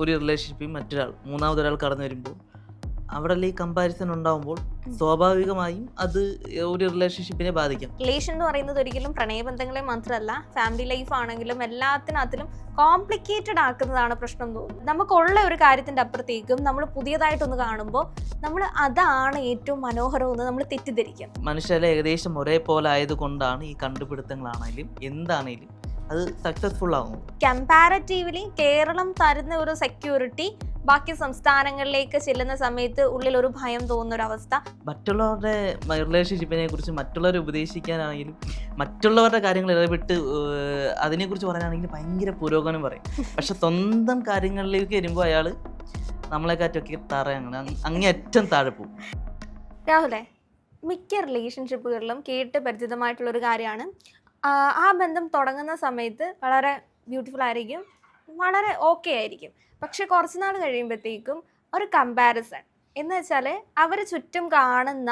ഒരു റിലേഷൻഷിപ്പിൽ മറ്റൊരാൾ മൂന്നാമതൊരാൾ കടന്നു വരുമ്പോൾ അവിടെ ഈ കമ്പാരിസൺ ഉണ്ടാവുമ്പോൾ സ്വാഭാവികമായും അത് ഒരു റിലേഷൻഷിപ്പിനെ ബാധിക്കും. റിലേഷൻ എന്ന് പറയുന്നത് ഒരിക്കലും പ്രണയബന്ധങ്ങളെ മാത്രമല്ല ഫാമിലി ലൈഫ് ആണെങ്കിലും എല്ലാത്തിനകത്തിലും കോംപ്ലിക്കേറ്റഡ് ആക്കുന്നതാണ് പ്രശ്നം തോന്നുന്നത്. തോന്നുന്നു നമുക്കുള്ള ഒരു കാര്യത്തിന്റെ അപ്പുറത്തേക്കും നമ്മൾ പുതിയതായിട്ടൊന്ന് കാണുമ്പോൾ നമ്മൾ അതാണ് ഏറ്റവും മനോഹരമെന്ന് നമ്മൾ തെറ്റിദ്ധരിക്കും. മനുഷ്യരെ ഏകദേശം ഒരേപോലെ ആയതുകൊണ്ടാണ് ഈ കണ്ടുപിടുത്തങ്ങളാണെങ്കിലും എന്താണെങ്കിലും അത് സക്സസ്ഫുൾ ആകും കമ്പാരറ്റീവ്ലി കേരളം തരുന്ന ഒരു സെക്യൂരിറ്റി ബാക്കി സംസ്ഥാനങ്ങളിലേക്ക് ചെല്ലുന്ന സമയത്ത് ഉള്ളിൽ ഒരു ഭയം തോന്നുന്ന ഒരു അവസ്ഥ. മറ്റുള്ളവരുടെ റിലേഷൻഷിപ്പിനെ കുറിച്ച് മറ്റുള്ളവരെ ഉപദേശിക്കാനാണെങ്കിലും മറ്റുള്ളവരുടെ കാര്യങ്ങൾ ഇടപെട്ട് അതിനെക്കുറിച്ച് പറയാനാണെങ്കിൽ ഭയങ്കര പുരോഗമനം പറയും. പക്ഷെ സ്വന്തം കാര്യങ്ങളിലേക്ക് വരുമ്പോൾ അയാൾ നമ്മളെക്കാറ്റൊക്കെ തറയാണ് അങ്ങേയറ്റം താഴെ പോകും. രാഹുലേ മിക്ക റിലേഷൻഷിപ്പുകളിലും കേട്ട് പരിചിതമായിട്ടുള്ള ഒരു കാര്യമാണ്. ആ ബന്ധം തുടങ്ങുന്ന സമയത്ത് വളരെ ബ്യൂട്ടിഫുൾ ആയിരിക്കും വളരെ ഓക്കെ ആയിരിക്കും. പക്ഷെ കുറച്ച് നാൾ കഴിയുമ്പോഴത്തേക്കും ഒരു കമ്പാരിസൺ എന്ന് വെച്ചാൽ അവർ ചുറ്റും കാണുന്ന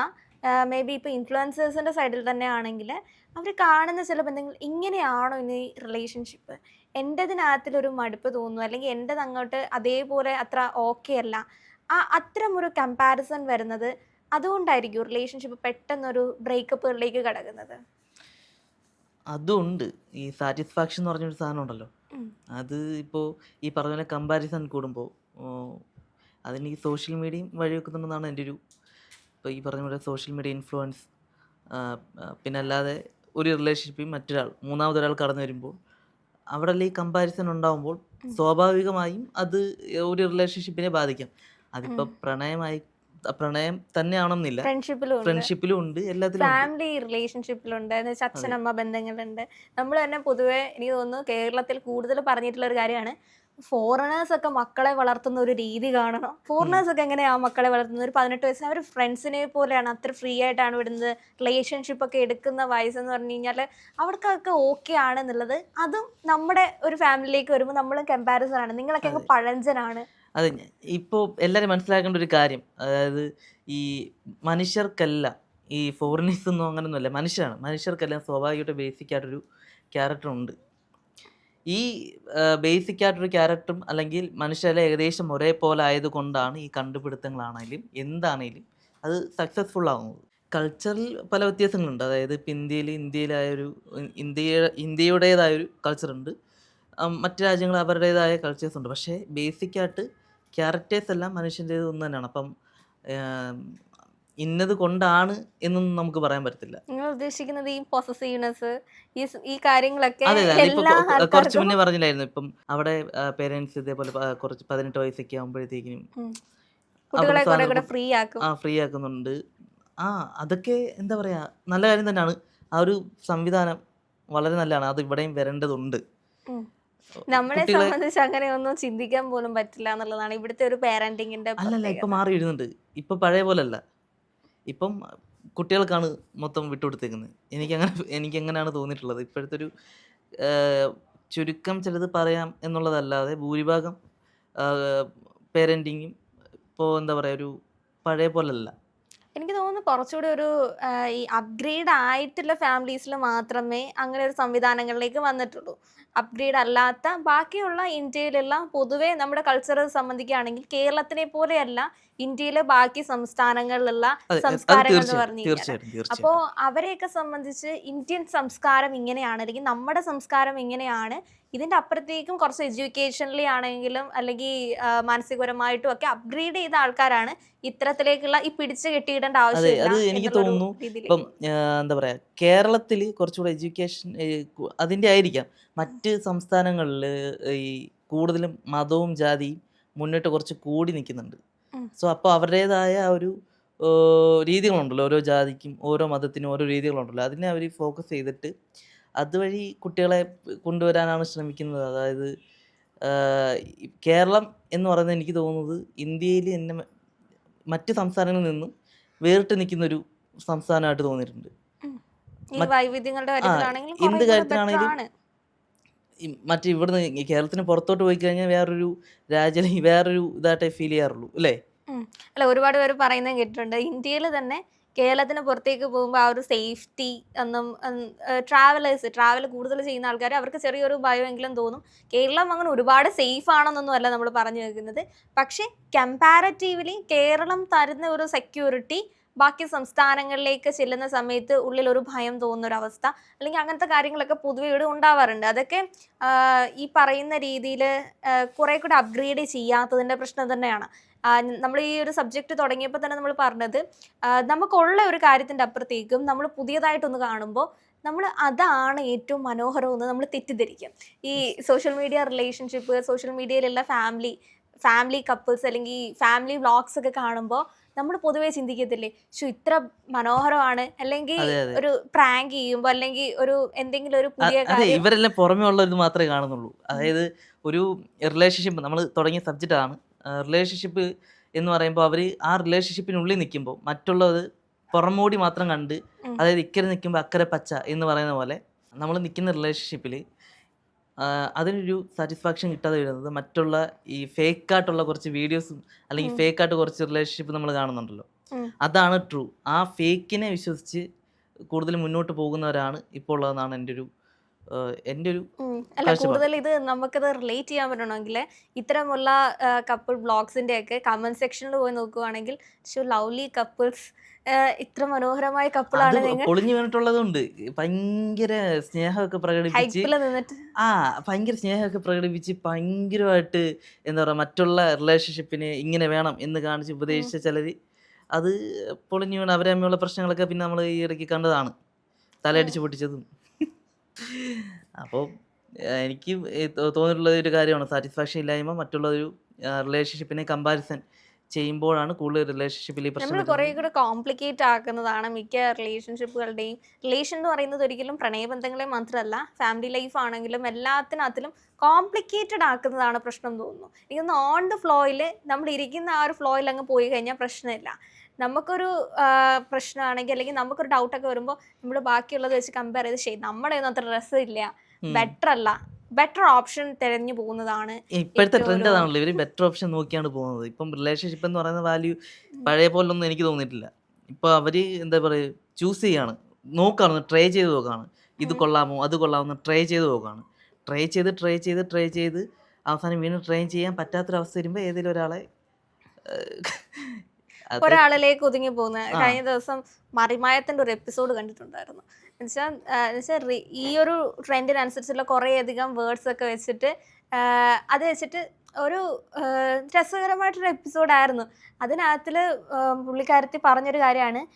മേ ബി ഇപ്പോൾ ഇൻഫ്ലുവൻസേഴ്സിന്റെ സൈഡിൽ തന്നെ ആണെങ്കിൽ അവർ കാണുന്ന ചില ബന്ധങ്ങൾ ഇങ്ങനെയാണോ ഇനി റിലേഷൻഷിപ്പ് എന്റെതിനകത്തിലൊരു മടുപ്പ് തോന്നുന്നു അല്ലെങ്കിൽ എന്റെത് അങ്ങോട്ട് അതേപോലെ അത്ര ഓക്കെ അല്ല. ആ അത്തരം ഒരു കമ്പാരിസൺ വരുന്നത് അതുകൊണ്ടായിരിക്കും റിലേഷൻഷിപ്പ് പെട്ടെന്നൊരു ബ്രേക്കപ്പുകളിലേക്ക് കടക്കുന്നത്. അതുണ്ട്. ഈ സാറ്റിസ്ഫാക്ഷൻ എന്ന് പറഞ്ഞൊരു സാധനം ഉണ്ടല്ലോ. അത് ഇപ്പോൾ ഈ പറഞ്ഞ പോലെ കമ്പാരിസൺ കൂടുമ്പോൾ അതിന് ഈ സോഷ്യൽ മീഡിയയും വഴിവെക്കുന്നുണ്ടെന്നാണ് എന്റെ ഒരു ഇപ്പോൾ ഈ പറഞ്ഞ പോലെ സോഷ്യൽ മീഡിയ ഇൻഫ്ലുവൻസ് പിന്നെ അല്ലാതെ ഒരു റിലേഷൻഷിപ്പിൽ മറ്റൊരാൾ മൂന്നാമതൊരാൾ കടന്നു വരുമ്പോൾ അവിടെ ഈ കമ്പാരിസൺ ഉണ്ടാകുമ്പോൾ സ്വാഭാവികമായും അത് ഒരു റിലേഷൻഷിപ്പിനെ ബാധിക്കാം. അതിപ്പോൾ പ്രണയമായി പ്രണയം തന്നെയാണെന്നില്ല. ഫ്രണ്ട്ഷിപ്പിലും ഉണ്ട് ഫ്രണ്ട്ഷിപ്പിലും ഉണ്ട്. എല്ലാത്തിലും ഫാമിലി റിലേഷൻഷിപ്പിലുണ്ട് അച്ഛനമ്മ ബന്ധങ്ങളുണ്ട്. നമ്മൾ തന്നെ പൊതുവെ എനിക്ക് തോന്നുന്നു കേരളത്തിൽ കൂടുതൽ പറഞ്ഞിട്ടുള്ള ഒരു കാര്യമാണ് ഫോറിനേഴ്സ് ഒക്കെ മക്കളെ വളർത്തുന്ന ഒരു രീതി കാണണം. ഫോറിനേഴ്സ് ഒക്കെ എങ്ങനെയാ മക്കളെ വളർത്തുന്നത്? ഒരു പതിനെട്ട് വയസ്സിന് അവർ ഫ്രണ്ട്സിനെ പോലെയാണ് അത്ര ഫ്രീ ആയിട്ടാണ് വിടുന്നത്. റിലേഷൻഷിപ്പ് ഒക്കെ എടുക്കുന്ന വയസ്സെന്ന് പറഞ്ഞു കഴിഞ്ഞാൽ അവർക്കൊക്കെ ഓക്കെ ആണെന്നുള്ളത്. അതും നമ്മുടെ ഒരു ഫാമിലിയിലേക്ക് വരുമ്പോൾ നമ്മൾ കമ്പാരിസൺ ആണ്. നിങ്ങളൊക്കെ അങ്ങ് പഴഞ്ചനാണ്. അതെ ഇപ്പോൾ എല്ലാവരും മനസ്സിലാക്കേണ്ട ഒരു കാര്യം. അതായത് ഈ മനുഷ്യർക്കല്ല ഈ ഫോറിനേഴ്സ് ഒന്നും അങ്ങനെയൊന്നുമല്ല മനുഷ്യരാണ്. മനുഷ്യർക്കെല്ലാം സ്വാഭാവികമായിട്ട് ബേസിക് ആയിട്ടൊരു ക്യാരക്ടറുണ്ട് ഈ ബേസിക് ആയിട്ടൊരു ക്യാരക്ടറും അല്ലെങ്കിൽ മനുഷ്യരെ ഏകദേശം ഒരേപോലെ ആയതുകൊണ്ടാണ് ഈ കണ്ടുപിടുത്തങ്ങളാണെങ്കിലും എന്താണെങ്കിലും അത് സക്സസ്ഫുൾ ആകുന്നത് കൾച്ചറിൽ പല വ്യത്യാസങ്ങളുണ്ട്. അതായത് ഇപ്പം ഇന്ത്യയിൽ ഇന്ത്യയിലായൊരു ഇന്ത്യ ഇന്ത്യയുടേതായൊരു കൾച്ചറുണ്ട് മറ്റു രാജ്യങ്ങൾ അവരുടേതായ കൾച്ചേഴ്സ് ഉണ്ട്. പക്ഷേ ബേസിക് ആയിട്ട് ക്യാരക്ടേഴ്സ് എല്ലാം മനുഷ്യന്റേത് ഒന്ന് തന്നെയാണ്. അപ്പം ഇന്നത് കൊണ്ടാണ് എന്നൊന്നും നമുക്ക് പറയാൻ പറ്റത്തില്ല. നിങ്ങൾ ഉദ്ദേശിക്കുന്നത് ഈ പൊസസീവ്നെസ് ഈ കാര്യങ്ങളൊക്കെ കുറച്ച് മുന്നേ പറഞ്ഞില്ലായിരുന്നു. ഇപ്പം അവിടെ പേരൻസ് ഇതേപോലെ കുറച്ച് പതിനെട്ട് വയസ്സൊക്കെ ആകുമ്പോഴത്തേക്കിനും ഫ്രീ ആക്കുന്നുണ്ട്. ആ അതൊക്കെ എന്താ പറയാ നല്ല കാര്യം തന്നെയാണ്. ആ ഒരു സംവിധാനം വളരെ നല്ലതാണ്. അത് ഇവിടെയും വരേണ്ടതുണ്ട്. നമ്മളെ സംബന്ധിച്ച് അങ്ങനെ ഒന്നും ചിന്തിക്കാൻ പോലും പറ്റില്ല എന്നുള്ളതാണ് ഇവിടുത്തെ ഒരു പാരന്റിങ്ങിന്റെ അല്ലല്ല ഇപ്പൊ മാറി വരുന്നുണ്ട് ഇപ്പൊ പഴയ പോലല്ല. ഇപ്പം കുട്ടികൾക്കാണ് മൊത്തം വിട്ടുകൊടുത്തേക്കുന്നത്. എനിക്ക് അങ്ങനെ എനിക്ക് എങ്ങനെയാണ് തോന്നിയിട്ടുള്ളത്. ഇപ്പോഴത്തെ ഒരു ചുരുക്കം ചിലത് പറയാം എന്നുള്ളതല്ലാതെ ഭൂരിഭാഗം പേരന്റിങ്ങും ഇപ്പോൾ എന്താ പറയുക ഒരു പഴയ പോലല്ല. തോന്നുന്നു കുറച്ചുകൂടി ഒരു ഈ അപ്ഗ്രേഡ് ആയിട്ടുള്ള ഫാമിലീസിൽ മാത്രമേ അങ്ങനെ ഒരു സംവിധാനങ്ങളിലേക്ക് വന്നിട്ടുള്ളൂ. അപ്ഗ്രേഡ് അല്ലാത്ത ബാക്കിയുള്ള ഇന്ത്യയിലുള്ള പൊതുവെ നമ്മുടെ കൾച്ചർ സംബന്ധിക്കുകയാണെങ്കിൽ കേരളത്തിനെ പോലെയല്ല ഇന്ത്യയിലെ ബാക്കി സംസ്ഥാനങ്ങളിലുള്ള സംസ്കാരങ്ങൾ എന്ന് പറഞ്ഞു അപ്പോൾ അവരെയൊക്കെ സംബന്ധിച്ച് ഇന്ത്യൻ സംസ്കാരം ഇങ്ങനെയാണ് അല്ലെങ്കിൽ നമ്മുടെ സംസ്കാരം ഇങ്ങനെയാണ് ഇതിന്റെ അപ്പുറത്തേക്കും കുറച്ച് എഡ്യൂക്കേഷനിലി ആണെങ്കിലും അല്ലെങ്കിൽ മാനസികപരമായിട്ടും ഒക്കെ അപ്ഗ്രേഡ് ചെയ്ത ആൾക്കാരാണ്. ഇത്തരത്തിലേക്കുള്ള ഈ പിടിച്ചു കെട്ടിയിടേണ്ട ആവശ്യം അത് എനിക്ക് തോന്നുന്നു. ഇപ്പം എന്താ പറയുക കേരളത്തിൽ കുറച്ചുകൂടെ എഡ്യൂക്കേഷൻ അതിന്റെ ആയിരിക്കാം. മറ്റ് സംസ്ഥാനങ്ങളിൽ ഈ കൂടുതലും മതവും ജാതിയും മുന്നിട്ട് കുറച്ച് കൂടി നിൽക്കുന്നുണ്ട്. സോ അപ്പോൾ അവരുടേതായ ഒരു രീതികളുണ്ടല്ലോ. ഓരോ ജാതിക്കും ഓരോ മതത്തിനും ഓരോ രീതികളുണ്ടല്ലോ. അതിനെ അവർ ഫോക്കസ് ചെയ്തിട്ട് അതുവഴി കുട്ടികളെ കൊണ്ടുവരാനാണ് ശ്രമിക്കുന്നത്. അതായത് കേരളം എന്ന് പറയുന്നത് എനിക്ക് തോന്നുന്നത് ഇന്ത്യയിൽ തന്നെ മറ്റു സംസ്ഥാനങ്ങളിൽ നിന്നും വേറിട്ട് നിൽക്കുന്നൊരു സംസ്ഥാനമായിട്ട് തോന്നിയിട്ടുണ്ട്. എന്ത് കാര്യത്തിലാണെങ്കിലും മറ്റേ ഇവിടുന്ന് കേരളത്തിന് പുറത്തോട്ട് പോയി കഴിഞ്ഞാൽ വേറൊരു രാജ്യം വേറൊരു ഇതായിട്ടേ ഫീൽ ചെയ്യാറുള്ളൂ അല്ലേ? അല്ല ഒരുപാട് പേര് പറയുന്നത് കേട്ടിട്ടുണ്ട്. ഇന്ത്യയിൽ തന്നെ കേരളത്തിന് പുറത്തേക്ക് പോകുമ്പോൾ ആ ഒരു സേഫ്റ്റി ഒന്നും ട്രാവലേഴ്സ് ട്രാവൽ കൂടുതൽ ചെയ്യുന്ന ആൾക്കാർ അവർക്ക് ചെറിയൊരു ഭയമെങ്കിലും തോന്നും. കേരളം അങ്ങനെ ഒരുപാട് സേഫ് ആണെന്നൊന്നും അല്ല നമ്മൾ പറഞ്ഞു വെക്കുന്നത് പക്ഷേ കമ്പാരറ്റീവ്ലി കേരളം തരുന്ന ഒരു സെക്യൂരിറ്റി ബാക്കി സംസ്ഥാനങ്ങളിലേക്ക് ചെല്ലുന്ന സമയത്ത് ഉള്ളിൽ ഒരു ഭയം തോന്നുന്ന ഒരു അവസ്ഥ. അല്ലെങ്കിൽ അങ്ങനത്തെ കാര്യങ്ങളൊക്കെ പൊതുവെ ഇവിടെ ഉണ്ടാവാറുണ്ട്. അതൊക്കെ ഈ പറയുന്ന രീതിയിൽ കുറെ കൂടെ അപ്ഗ്രേഡ് ചെയ്യാത്തതിന്റെ പ്രശ്നം തന്നെയാണ്. നമ്മൾ ഈ ഒരു സബ്ജക്റ്റ് തുടങ്ങിയപ്പോൾ തന്നെ നമ്മൾ പറഞ്ഞത് നമുക്കുള്ള ഒരു കാര്യത്തിന്റെ അപ്പുറത്തേക്കും നമ്മൾ പുതിയതായിട്ടൊന്ന് കാണുമ്പോൾ നമ്മൾ അതാണ് ഏറ്റവും മനോഹരമെന്ന് നമ്മൾ തെറ്റിദ്ധരിക്കും. ഈ സോഷ്യൽ മീഡിയ റിലേഷൻഷിപ്പ് സോഷ്യൽ മീഡിയയിലുള്ള ഫാമിലി ഫാമിലി കപ്പിൾസ് അല്ലെങ്കിൽ ഫാമിലി വ്ളോഗ്സ് ഒക്കെ കാണുമ്പോൾ നമ്മൾ പൊതുവേ ചിന്തിക്കത്തില്ലേ ഷു ഇത്ര മനോഹരമാണ്. അല്ലെങ്കിൽ ഒരു പ്രാങ്ക് ചെയ്യുമ്പോൾ അല്ലെങ്കിൽ ഒരു എന്തെങ്കിലും ഒരു പുതിയ ഇവരെല്ലാം പുറമേ ഉള്ളത് മാത്രമേ കാണുന്നുള്ളൂ. അതായത് ഒരു റിലേഷൻഷിപ്പ് നമ്മൾ തുടങ്ങിയ സബ്ജക്റ്റ് ആണ്. റിലേഷൻഷിപ്പ് എന്ന് പറയുമ്പോൾ അവർ ആ റിലേഷൻഷിപ്പിനുള്ളിൽ നിൽക്കുമ്പോൾ മറ്റുള്ളത് പുറമോടി മാത്രം കണ്ട് അതായത് ഇക്കരെ നിൽക്കുമ്പോൾ അക്കരെ പച്ച എന്ന് പറയുന്ന പോലെ നമ്മൾ നിൽക്കുന്ന റിലേഷൻഷിപ്പിൽ അതിനൊരു സാറ്റിസ്ഫാക്ഷൻ കിട്ടാതെ വരുന്നത് മറ്റുള്ള ഈ ഫേക്കായിട്ടുള്ള കുറച്ച് വീഡിയോസും അല്ലെങ്കിൽ. ഫേക്കായിട്ട് കുറച്ച് റിലേഷൻഷിപ്പ് നമ്മൾ കാണുന്നുണ്ടല്ലോ. അതാണ് ട്രൂ ആ ഫേക്കിനെ വിശ്വസിച്ച് കൂടുതൽ മുന്നോട്ട് പോകുന്നവരാണ് ഇപ്പോൾ ഉള്ളതെന്നാണ് എന്റെ ഒരു എന്റെ ഒരു അല്ല. കൂടുതൽ ഇത് നമുക്കത് റിലേറ്റ് ചെയ്യാൻ പറ്റണമെങ്കിൽ ഇത്തരമുള്ള കപ്പിൾ ബ്ലോഗ്സിന്റെ ഒക്കെ കമന്റ് സെക്ഷനിൽ പോയി നോക്കുവാണെങ്കിൽ ഷോ ലവ്ലി കപ്പിൾസ് ഇത്ര മനോഹരമായ കപ്പിളാണ് നിങ്ങൾ. വീണിട്ടുള്ളതുണ്ട് ഭയങ്കര സ്നേഹമൊക്കെ പ്രകടിപ്പിച്ച് ആ ഭയങ്കര സ്നേഹമൊക്കെ പ്രകടിപ്പിച്ച് ഭയങ്കരമായിട്ട് എന്താ പറയുക മറ്റുള്ള റിലേഷൻഷിപ്പിനെ ഇങ്ങനെ വേണം എന്ന് കാണിച്ച് ഉപദേശിച്ച ചിലര് അത് പൊളിഞ്ഞു വീണ് അവരെ തമ്മിലുള്ള പ്രശ്നങ്ങളൊക്കെ പിന്നെ നമ്മൾ ഈ ഇടയ്ക്ക് കണ്ടതാണ്. തലയടിച്ച് പൊട്ടിച്ചതും. അപ്പോൾ എനിക്ക് തോന്നിയിട്ടുള്ള ഒരു കാര്യമാണ് സാറ്റിസ്ഫാക്ഷൻ ഇല്ലായ്മ മറ്റുള്ള ഒരു റിലേഷൻഷിപ്പിനെ കമ്പാരിസൺ. ചെയ്യുമ്പോഴാണ് കൂടുതൽ റിലേഷൻഷിപ്പിൽ നമ്മൾ കുറെ കൂടെ കോംപ്ലിക്കേറ്റ് ആക്കുന്നതാണ് മിക്ക റിലേഷൻഷിപ്പുകളുടെയും റിലേഷൻ എന്ന് പറയുന്നത് ഒരിക്കലും പ്രണയബന്ധങ്ങളെ മാത്രമല്ല ഫാമിലി ലൈഫ് ആണെങ്കിലും എല്ലാത്തിനകത്തിലും കോംപ്ലിക്കേറ്റഡ് ആക്കുന്നതാണ് പ്രശ്നം തോന്നുന്നു. എനിക്കൊന്ന് ഓൺ ദ ഫ്ലോയിൽ നമ്മൾ ഇരിക്കുന്ന ആ ഒരു ഫ്ലോയിൽ അങ്ങ് പോയി കഴിഞ്ഞാൽ പ്രശ്നമില്ല. നമുക്കൊരു പ്രശ്നമാണെങ്കിൽ അല്ലെങ്കിൽ നമുക്കൊരു ഡൗട്ടൊക്കെ വരുമ്പോൾ നമ്മൾ ബാക്കിയുള്ളത് വെച്ച് കമ്പയർ ചെയ്ത് ശരി നമ്മുടെ ഒന്നും അത്ര രസമില്ല. ബെറ്റർ അല്ല. ബെറ്റർ ഓപ്ഷൻ തിരഞ്ഞു പോകുന്നതാണ് ഇപ്പോഴത്തെ ട്രെൻഡ് അതാണല്ലോ ഇവർ ബെറ്റർ ഓപ്ഷൻ നോക്കിയാണ് പോകുന്നത്. ഇപ്പം റിലേഷൻഷിപ്പ് എന്ന് പറയുന്ന വാല്യൂ പഴയ പോലൊന്നും എനിക്ക് തോന്നിയിട്ടില്ല. ഇപ്പൊ അവർ എന്താ പറയുക ചൂസ് ചെയ്യാണ്. നോക്കാണ് ട്രൈ ചെയ്ത് നോക്കാണ്. ഇത് കൊള്ളാമോ അത് കൊള്ളാമോ ട്രൈ ചെയ്ത് നോക്കാണ്. ട്രൈ ചെയ്ത് ട്രൈ ചെയ്ത് ട്രൈ ചെയ്ത് അവസാനം വീണ്ടും ട്രെയിൻ ചെയ്യാൻ പറ്റാത്തൊരവസ്ഥ വരുമ്പോൾ ഏതെങ്കിലും ഒരാളെ ഒരാളിലേക്ക് ഒതുങ്ങി പോകുന്ന കഴിഞ്ഞ ദിവസം മറിമായത്തിന്റെ ഒരു എപ്പിസോഡ് കണ്ടിട്ടുണ്ടായിരുന്നു. എന്നുവെച്ചാൽ എന്നുവെച്ചാൽ ഈ ഒരു ട്രെൻഡിനനുസരിച്ചുള്ള കുറേയധികം വേർഡ്സ് ഒക്കെ വെച്ചിട്ട് അത് വെച്ചിട്ട് ഒരു രസകരമായിട്ടൊരു എപ്പിസോഡായിരുന്നു അതിനകത്തിൽ പുള്ളിക്കാരത്തി പറഞ്ഞൊരു കാര്യമാണ്.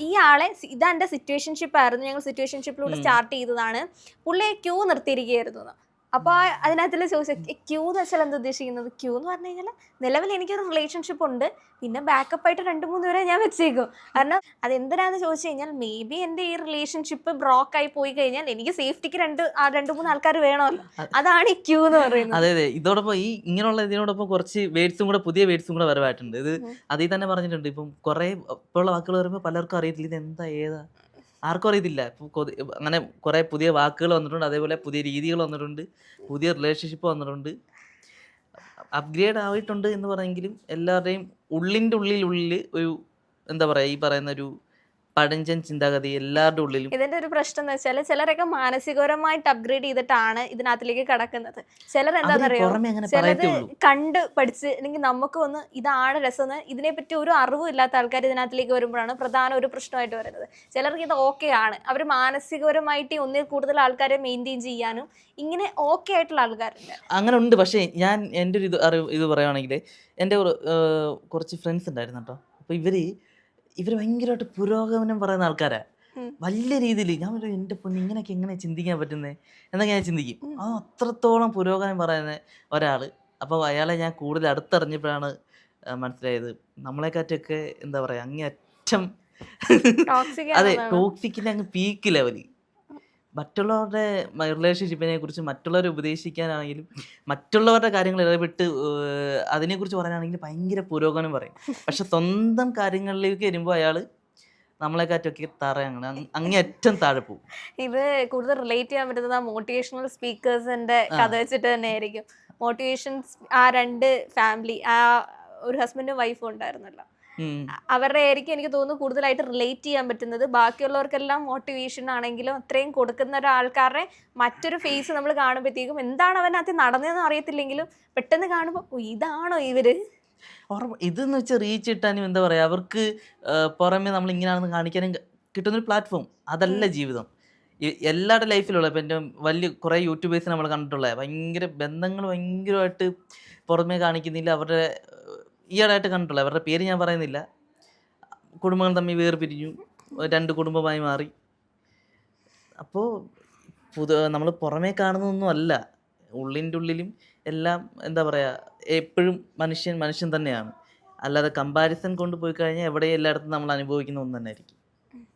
ഈ ആളെ ഇതാ സിറ്റുവേഷൻഷിപ്പ് ആയിരുന്നു. ഞങ്ങൾ സിറ്റുവേഷൻഷിപ്പിലൂടെ സ്റ്റാർട്ട് ചെയ്തതാണ്. പുള്ളിയെ ക്യൂ നിർത്തിയിരിക്കുകയായിരുന്നു. എന്ന്. അപ്പോൾ അതിനകത്തിൽ ചോദിച്ചു ക്യൂ എന്ന് വെച്ചാൽ എന്താ ഉദ്ദേശിക്കുന്നത്? ക്യൂ എന്ന് പറഞ്ഞു കഴിഞ്ഞാൽ നിലവിൽ എനിക്കൊരു റിലേഷൻഷിപ്പ് ഉണ്ട്. പിന്നെ ബാക്കപ്പ് ആയിട്ട് രണ്ട് മൂന്ന് പേരെ ഞാൻ വെച്ചേക്കും. കാരണം അത് എന്തിനാന്ന് ചോദിച്ചു കഴിഞ്ഞാൽ മേ ബി എന്റെ ഈ റിലേഷൻഷിപ്പ് ബ്രോക്ക് ആയി പോയി കഴിഞ്ഞാൽ എനിക്ക് സേഫ്റ്റിക്ക് രണ്ട് ആ രണ്ട് മൂന്ന് ആൾക്കാർ വേണമല്ലോ. അതാണ് ഈ ക്യൂ എന്ന് പറയുന്നത്. അതെ അതെ. ഇതോടൊപ്പം ഈ ഇങ്ങനെയുള്ള ഇതിനോടൊപ്പം കുറച്ച് വേഡ്സും കൂടെ പുതിയ വേഡ്സും കൂടെ വരവായിട്ടുണ്ട്. ഇത്. അതിൽ തന്നെ പറഞ്ഞിട്ടുണ്ട്. ഇപ്പം കുറെ ഇപ്പോഴുള്ള വാക്കുകൾ പറയുമ്പോൾ പലർക്കും അറിയത്തില്ല ഇത് എന്താ ഏതാ? ആർക്കും അറിയത്തില്ല. അങ്ങനെ കുറേ പുതിയ വാക്കുകൾ വന്നിട്ടുണ്ട്. അതേപോലെ പുതിയ രീതികൾ വന്നിട്ടുണ്ട്. പുതിയ റിലേഷൻഷിപ്പ് വന്നിട്ടുണ്ട്. അപ്ഗ്രേഡ് ആയിട്ടുണ്ട് എന്ന് പറയുമെങ്കിലും എല്ലാവരുടെയും ഉള്ളിന്റെ ഉള്ളിൽ ഒരു എന്താ പറയുക ഈ പറയുന്ന ഒരു പഴഞ്ചൻ ചിന്താഗതി എല്ലാവരുടെ ഉള്ളിലും ഇതിന്റെ ഒരു പ്രശ്നം എന്ന് വെച്ചാൽ ചിലരൊക്കെ മാനസികപരമായിട്ട് അപ്ഗ്രേഡ് ചെയ്തിട്ടാണ് ഇതിനകത്തിലേക്ക് കടക്കുന്നത്. ചിലർ എന്താണെന്നറിയോ ചിലത് കണ്ട് പഠിച്ച് അല്ലെങ്കിൽ നമുക്ക് ഒന്ന് ഇതാണ് രസം ഇതിനെപ്പറ്റി ഒരു അറിവും ഇല്ലാത്ത ആൾക്കാർ ഇതിനകത്തിലേക്ക് വരുമ്പോഴാണ് പ്രധാന ഒരു പ്രശ്നമായിട്ട് വരുന്നത്. ചിലർക്ക് ഇത് ഓക്കെ ആണ്. അവർ മാനസികപരമായിട്ട് ഒന്നിൽ കൂടുതൽ ആൾക്കാരെ മെയിന്റെയിൻ ചെയ്യാനും ഇങ്ങനെ ഓക്കെ ആയിട്ടുള്ള ആൾക്കാരുണ്ട്. അങ്ങനെ ഉണ്ട്. പക്ഷേ ഞാൻ എന്റെ ഒരു ഇത് അറിവ് ഇത് പറയുകയാണെങ്കിൽ എന്റെ കുറച്ച് ഫ്രണ്ട്സ് ഉണ്ടായിരുന്നു കേട്ടോ. അപ്പോൾ ഇവർ ഇവർ ഭയങ്കരമായിട്ട് പുരോഗമനം പറയുന്ന ആൾക്കാരാ. വലിയ രീതിയിൽ ഞാൻ ഒരു എന്റെ പൊന്ന് ഇങ്ങനെയൊക്കെ എങ്ങനെ ചിന്തിക്കാൻ പറ്റുന്നത് എന്നൊക്കെ ഞാൻ ചിന്തിക്കും. അത് അത്രത്തോളം പുരോഗമനം പറയുന്ന ഒരാൾ അപ്പോൾ അയാളെ ഞാൻ കൂടുതൽ അടുത്തറിഞ്ഞപ്പോഴാണ് മനസ്സിലായത്. നമ്മളെക്കാറ്റൊക്കെ എന്താ പറയുക അങ്ങേയറ്റം അതെ ടോക്സിക്കിന്റെ അങ്ങ് പീക്ക് ലെവൽ മറ്റുള്ളവരുടെ റിലേഷൻഷിപ്പിനെ കുറിച്ച് മറ്റുള്ളവരെ ഉപദേശിക്കാനാണെങ്കിലും മറ്റുള്ളവരുടെ കാര്യങ്ങൾ ഇടപെട്ട് അതിനെക്കുറിച്ച് പറയാനാണെങ്കിലും ഭയങ്കര പുരോഗമനം പറയും. പക്ഷെ സ്വന്തം കാര്യങ്ങളിലേക്ക് വരുമ്പോൾ അയാൾ നമ്മളെക്കാറ്റൊക്കെ തറയാണ് അങ്ങേയറ്റം താഴെ പോകും. ഇത് കൂടുതൽ റിലേറ്റ് ചെയ്യാൻ പറ്റുന്നത് ആ മോട്ടിവേഷണൽ സ്പീക്കേഴ്സിന്റെ കഥ വെച്ചിട്ട് തന്നെ ആയിരിക്കും മോട്ടിവേഷൻ ആ രണ്ട് ഫാമിലി ആ ഒരു ഹസ്ബൻഡും വൈഫും ഉണ്ടായിരുന്നല്ലോ. അവരുടെ ആയിരിക്കും എനിക്ക് തോന്നുന്നു കൂടുതലായിട്ട് റിലേറ്റ് ചെയ്യാൻ പറ്റുന്നത്. ബാക്കിയുള്ളവർക്കെല്ലാം മോട്ടിവേഷൻ ആണെങ്കിലും അത്രയും കൊടുക്കുന്ന ഒരാൾക്കാരുടെ മറ്റൊരു ഫേസ് നമ്മൾ കാണുമ്പോഴത്തേക്കും എന്താണ് അവനകത്ത് നടന്നതെന്ന് അറിയത്തില്ലെങ്കിലും പെട്ടെന്ന് കാണുമ്പോൾ "ഓ, ഇതാണോ ഇവർ? ഇതെന്ന് വെച്ചാൽ റീച്ച് കിട്ടാനും എന്താ പറയുക അവർക്ക് പുറമേ നമ്മൾ ഇങ്ങനെയാണെന്ന് കാണിക്കാനും കിട്ടുന്നൊരു പ്ലാറ്റ്ഫോം അതല്ല ജീവിതം. എല്ലാവരുടെ ലൈഫിലുള്ള ഇപ്പം എന്റെ വലിയ കുറേ യൂട്യൂബേഴ്സ് നമ്മൾ കണ്ടിട്ടുള്ള ഭയങ്കര ബന്ധങ്ങൾ ഭയങ്കരമായിട്ട് പുറമേ കാണിക്കുന്നില്ല അവരുടെ ഏഹ്, ഈയിടെയായിട്ട് കണ്ടിട്ടുള്ള അവരുടെ പേര് ഞാൻ പറയുന്നില്ല. കുടുംബങ്ങൾ തമ്മിൽ വേർപിരിഞ്ഞു. രണ്ട് കുടുംബമായി മാറി. അപ്പോൾ പുതു നമ്മൾ പുറമേ കാണുന്നതൊന്നും അല്ല. ഉള്ളിന്റെ ഉള്ളിലും എല്ലാം എന്താ പറയുക എപ്പോഴും മനുഷ്യൻ മനുഷ്യൻ തന്നെയാണ്. അല്ലാതെ കമ്പാരിസൺ കൊണ്ട് പോയി കഴിഞ്ഞാൽ എവിടെയും എല്ലായിടത്തും നമ്മൾ അനുഭവിക്കുന്ന ഒന്ന് തന്നെ ആയിരിക്കും